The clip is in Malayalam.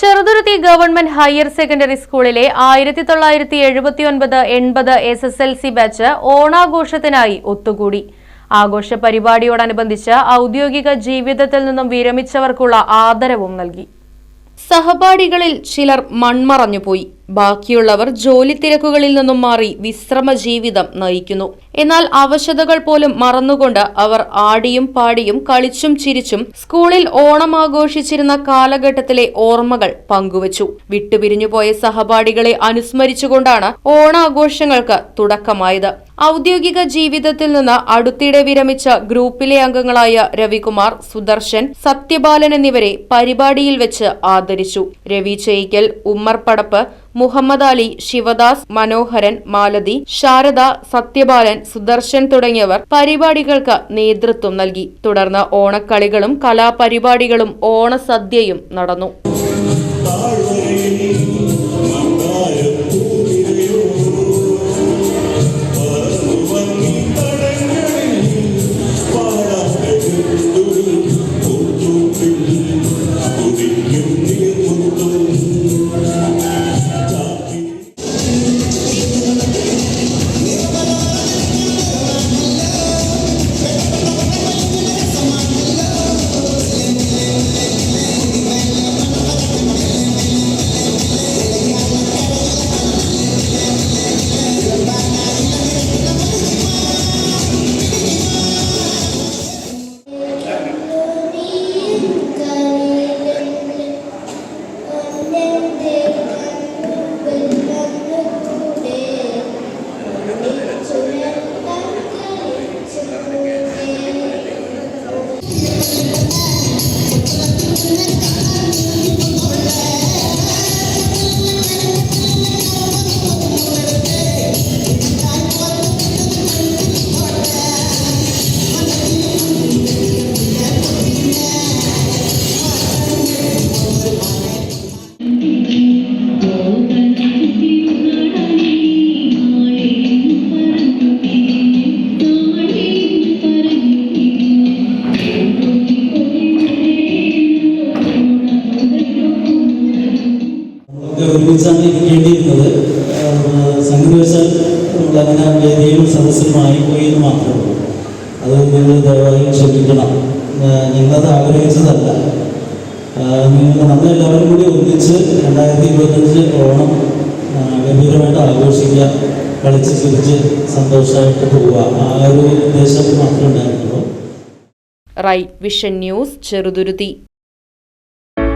Cheruthuruthy government higher secondary സ്കൂളിലെ ആയിരത്തി തൊള്ളായിരത്തി എഴുപത്തി ഒൻപത് എൺപത് S S L C batch ഓണാഘോഷത്തിനായി ഒത്തുകൂടി. ആഘോഷ പരിപാടിയോടനുബന്ധിച്ച് ഔദ്യോഗിക ജീവിതത്തിൽ നിന്നും വിരമിച്ചവർക്കുള്ള ആദരവും നൽകി. സഹപാഠികളിൽ ചിലർ മൺമറഞ്ഞുപോയി. ബാക്കിയുള്ളവർ ജോലി തിരക്കുകളിൽ നിന്നും മാറി വിശ്രമ ജീവിതം നയിക്കുന്നു. എന്നാൽ അവശതകൾ പോലും മറന്നുകൊണ്ട് അവർ ആടിയും പാടിയും കളിച്ചും ചിരിച്ചും സ്കൂളിൽ ഓണം ആഘോഷിച്ചിരുന്ന കാലഘട്ടത്തിലെ ഓർമ്മകൾ പങ്കുവച്ചു. വിട്ടുപിരിഞ്ഞുപോയ സഹപാഠികളെ അനുസ്മരിച്ചുകൊണ്ടാണ് ഓണാഘോഷങ്ങൾക്ക് തുടക്കമായത്. ഔദ്യോഗിക ജീവിതത്തിൽ നിന്ന് അടുത്തിടെ വിരമിച്ച ഗ്രൂപ്പിലെ അംഗങ്ങളായ രവികുമാർ സുദർശൻ സത്യബാലൻ എന്നിവരെ പരിപാടിയിൽ വെച്ച് ആദരിച്ചു. രവി ചെയ്ക്കൽ ഉമ്മർ പടപ്പ് മുഹമ്മദ് അലി ശിവദാസ് മനോഹരൻ മാലതി ശാരദ സത്യബാലൻ സുദർശൻ തുടങ്ങിയവർ പരിപാടികൾക്ക് നേതൃത്വം നൽകി. തുടർന്ന് ഓണക്കളികളും കലാപരിപാടികളും ഓണസദ്യയും നടന്നു. നമ്മളൊക്കെ ഒരുമിച്ചാണ് ഇരിക്കേണ്ടിയിരുന്നത്. ആഹ് സംഗതിവശാൽ നമ്മളങ്ങനെ വേദിയും സദസ്സിലുമായി പോയി എന്ന് മാത്രമേ ഉള്ളൂ. അത് നിങ്ങൾ ദയവായി ക്ഷമിക്കണം. ഞങ്ങളത് ആഗ്രഹിച്ചതല്ല. നിങ്ങൾ നമ്മൾ എല്ലാവരും കൂടി ഒന്നിച്ച് രണ്ടായിരത്തി ഇരുപത്തഞ്ച് ഓണം ഗംഭീരമായിട്ട് ആഘോഷിക്കുക കളിച്ച് ചിരിച്ച് സന്തോഷമായിട്ട് പോവുക. ആ ഒരു ഉദ്ദേശം മാത്രമേ ഉണ്ടായിരുന്നുള്ളൂ. റൈ വിഷൻ ന്യൂസ് ചെറുതുരുത്തി.